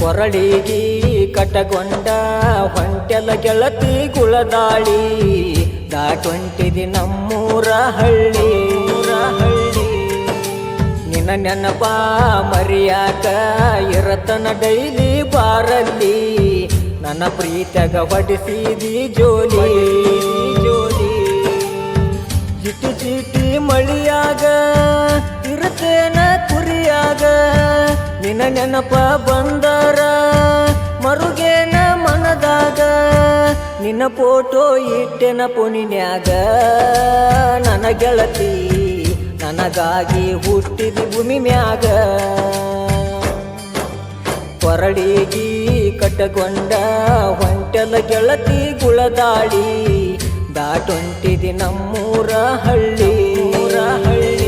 ಕೊರಳಿಗಿ ಕಟಗೊಂಡ ಹೊಂಟೆಲ ಗೆಳತಿ ಗುಳದಾಳಿ. ದಾಟೊಂಟಿದಿ ನಮ್ಮೂರ ಹಳ್ಳಿ. ಹಳ್ಳಿ ನಿನ್ನ ನೆನಪ ಮರಿಯಾಕ ಇರತನ ಡೈಲಿ ಬಾರಲ್ಲಿ. ನನ್ನ ಪ್ರೀತಗ ಹೊಡಿಸಿದಿ ಜೋಲಿ. ಜೋಲಿ ಜಿಟಿ ಜಿಟಿ ಮಳಿಯಾಗ ಇರತೇನ ಕುರಿಯಾಗ ನಿನ್ನ ನೆನಪ ಬಂದರ, ಮರುಗೇನ ಮನದಾಗ, ನಿನ್ನ ಫೋಟೋ ಇಟ್ಟೆನ ಪುಣಿನ್ಯಾಗ. ನನ್ನ ಗೆಳತಿ ನನಗಾಗಿ ಹುಟ್ಟಿದಿ ಭೂಮಿ ಮ್ಯಾಗ. ಕೊರಳಿಗಿ ಕಟ್ಟಗೊಂಡ ಹೊಂಟೆಲ ಗೆಳತಿ ಗುಳದಾಳಿ, ದಾಟೊಂಟಿದಿ ನಮ್ಮೂರ ಹಳ್ಳಿ. ಊರ ಹಳ್ಳಿ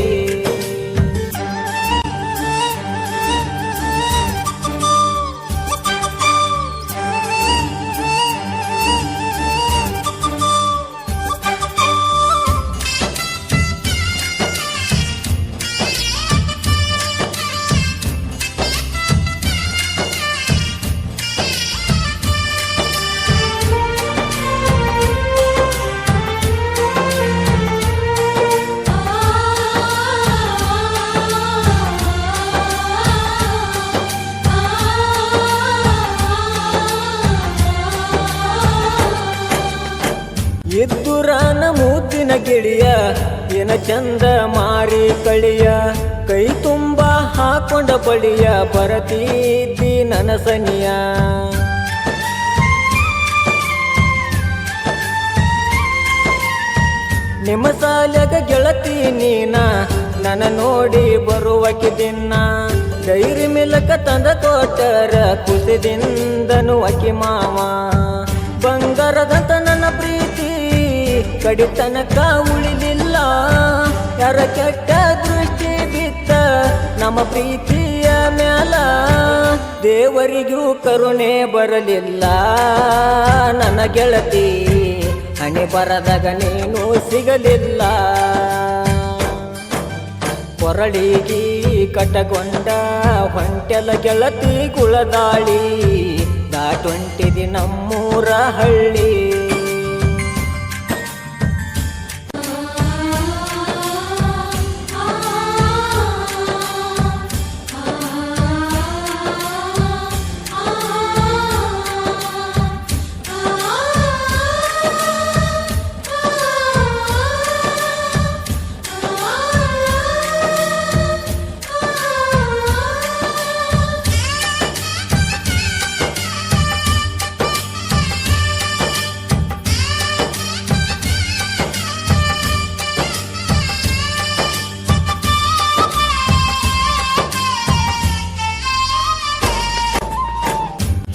ಇದ್ದುರಾನ ಮೂತಿನ ಗಿಳಿಯ, ಏನ ಚಂದ ಮಾರಿ ಕಳಿಯ, ಕೈ ತುಂಬ ಹಾಕೊಂಡ ಬಳಿಯ ಬರತೀದ್ದಿ ನನಸನಿಯ. ನಿಮ್ಮ ಸಾಲಗ ಗೆಳತಿ ನೀನ, ನನ್ನ ನೋಡಿ ಬರುವಕ್ಕೆ ದಿನ ಡೈರಿ ಮಿಲಕ ತಂದ ಕೊಟ್ಟರ ಕುಸಿದಿಂದನು ಅಕ್ಕಿ ಮಾವ. ಬಂಗಾರದಂತ ನನ್ನ ಕಡಿತನಕ ಉಳಿದಿಲ್ಲ ಯಾರ ಕೆಟ್ಟ ದೃಷ್ಟಿ ಬಿತ್ತ ನಮ್ಮ ಪ್ರೀತಿಯ ಮ್ಯಾಲ. ದೇವರಿಗೂ ಕರುಣೆ ಬರಲಿಲ್ಲ. ನನ್ನ ಗೆಳತಿ, ಹಣೆ ಬರದಾಗ ನೀನು ಸಿಗಲಿಲ್ಲ. ಕೊರಳಿಗಿ ಕಟಗೊಂಡ ಹೊಂಟೆಲ ಗೆಳತಿ ಕುಳದಾಳಿ. ದಾಟೊಂಟಿದಿ ನಮ್ಮೂರ ಹಳ್ಳಿ.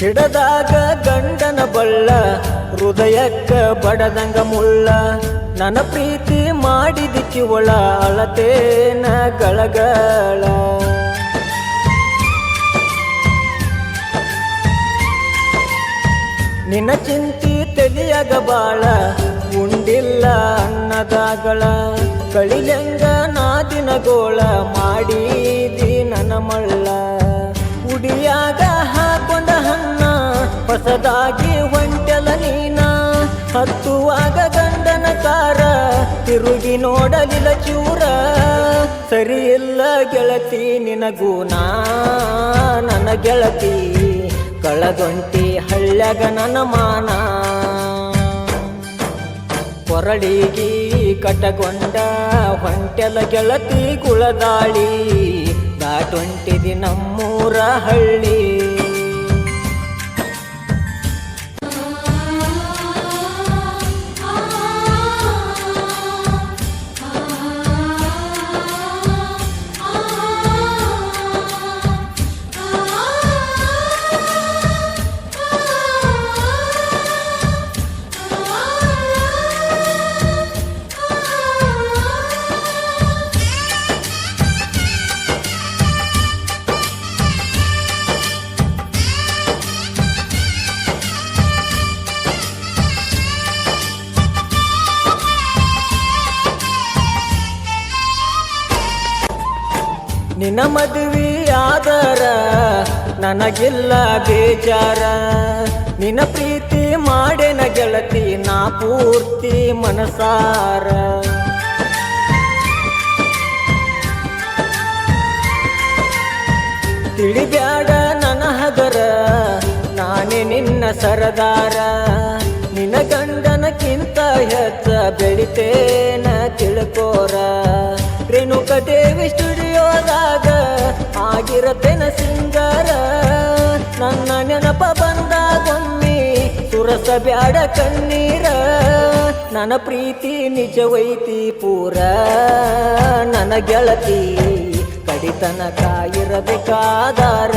ಹಿಡದಾಗ ಗಂಡನ ಬಳ್ಳ, ಹೃದಯಕ್ಕ ಬಡದಂಗ ಮುಳ್ಳ. ನನ್ನ ಪ್ರೀತಿ ಮಾಡಿದಿಕ್ಕಿವಳ ಅಳತೇನ ಗಳಗಳ. ನಿನ್ನ ಚಿಂತಿ ತೆಲಿಯಗ ಬಾಳ, ಉಂಡಿಲ್ಲ ಅನ್ನದಾಗಳ. ಕಳಿಲಂಗ ನಾದಿನ ಗೋಳ ಮಾಡಿದಿ ಹೊಸದಾಗಿ ಹೊಂಟೆಲ ನೀನ? ಹತ್ತುವಾಗ ಗಂಡನ ಕಾರ, ತಿರುಗಿ ನೋಡಲಿಲ್ಲ ಚೂರ. ಸರಿ ಇಲ್ಲ ಗೆಳತಿ, ನಿನಗೂ ನನ್ನ ಗೆಳತಿ. ಕಳಗೊಂಟಿ ಹಳ್ಳ್ಯಾಗ ನನ್ನ ಮಾನ. ಕೊರಳಿಗಿ ಕಟಗೊಂಡ ಹೊಂಟೆಲ ಗೆಳತಿ ಕುಳದಾಳಿ. ದಾಟೊಂಟಿದಿ ನಮ್ಮೂರ ಹಳ್ಳಿ. ನಿನ್ನ ಮದುವೆ ಆದರ ನನಗೆಲ್ಲ ಬೇಜಾರ. ನಿನ್ನ ಪ್ರೀತಿ ಮಾಡೇನ ಗೆಳತಿ, ನಾ ಪೂರ್ತಿ ಮನಸಾರ. ತಿಳಿಬ್ಯಾಡ ನನ್ನ ಹಗರ, ನಾನೇ ನಿನ್ನ ಸರದಾರ. ನಿನ್ನ ಗಂಡನಕ್ಕಿಂತ ಹೆಚ್ಚ ಬೆಳಿತೇನ ತಿಳ್ಕೋರ. ರೇಣುಕ ದೇವಿ ಸ್ಟುಡಿಯೋದಾಗ ಆಗಿರತೇನ ಸಿಂಗಾರ. ನನ್ನ ನೆನಪ ಬಂದಾಗೊಮ್ಮೆ ಸುರಸ ಬ್ಯಾಡ ಕಣ್ಣೀರ. ನನ್ನ ಪ್ರೀತಿ ನಿಜವೈತಿ ಪೂರ. ನನ್ನ ಗೆಳತಿ ಕಡಿತನ ಕಾಯಿರಬೇಕಾದಾರ.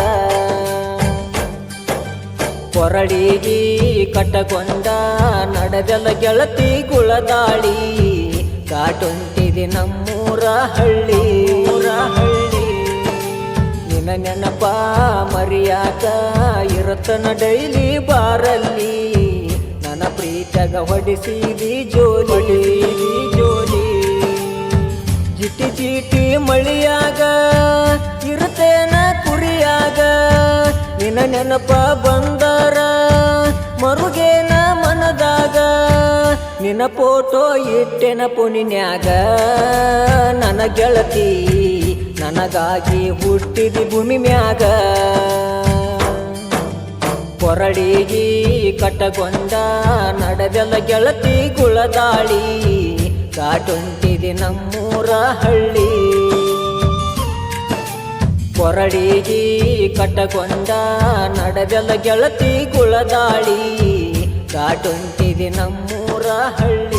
ಕೊರಳಿಗಿ ಕಟ್ಟಕೊಂಡ ನಡೆದಲ ಗೆಳತಿ ಗುಳದಾಳಿ ಕಾಟುಂಟಿದೆ ನಮ್ಮೂರ ಹಳ್ಳಿ ಊರ ಹಳ್ಳಿ. ನಿನ್ನ ನೆನಪ ಮರಿಯಾಕ ಇರುತ್ತನ ಡೈಲಿ ಬಾರಲ್ಲಿ. ನನ್ನ ಪ್ರೀತಗ ಹೊಡಿಸಿದಿ ಜೋಲಿ. ಜೋಲಿ ಜಿಟಿ ಜಿಟಿ ಮಳಿಯಾಗ ಇರುತ್ತೇನ ಕುರಿಯಾಗ. ನಿನ್ನ ನೆನಪ ಬಂದಾರ ಮರುಗೇನ ಮನದಾಗ. ನಿನ್ನ ಫೋಟೋ ಇಟ್ಟೆನ ಪುನಿನ್ಯಾಗ ನನ್ನ ಗೆಳತಿ ನನಗಾಗಿ ಹುಟ್ಟಿದಿ ಭೂಮಿ ಮ್ಯಾಗ. ಕೊರಡಿಗಿ ಕಟ್ಟಗೊಂಡ ನಡೆದೆಲ್ಲ ಗೆಳತಿ ಗುಳದಾಳಿ ಕಾಟುಂಟಿದಿ ನಮ್ಮೂರ ಹಳ್ಳಿ. ಕೊರಡಿಗಿ ಕಟ್ಟಗೊಂಡ ನಡೆದೆಲ್ಲ ಗೆಳತಿ ಗುಳದಾಳಿ ಕಾಟುಂಟಿದಿ ನಮ್ಮೂರ ಹಳ್ಳಿ.